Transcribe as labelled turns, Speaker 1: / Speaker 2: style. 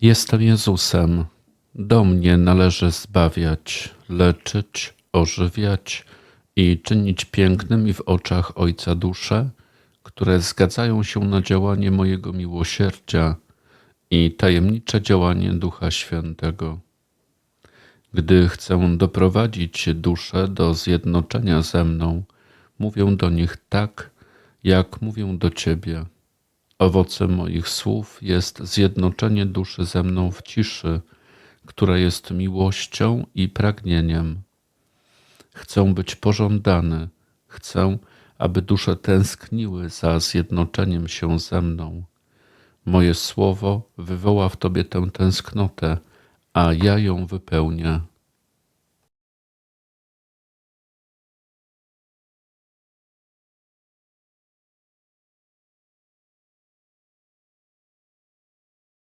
Speaker 1: Jestem Jezusem. Do mnie należy zbawiać, leczyć, ożywiać i czynić pięknymi w oczach Ojca dusze, które zgadzają się na działanie mojego miłosierdzia i tajemnicze działanie Ducha Świętego. Gdy chcę doprowadzić dusze do zjednoczenia ze mną, mówię do nich tak, jak mówię do Ciebie. Owocem moich słów jest zjednoczenie duszy ze mną w ciszy, która jest miłością i pragnieniem. Chcę być pożądany, chcę, aby dusze tęskniły za zjednoczeniem się ze mną. Moje słowo wywoła w Tobie tę tęsknotę, a ja ją wypełnię.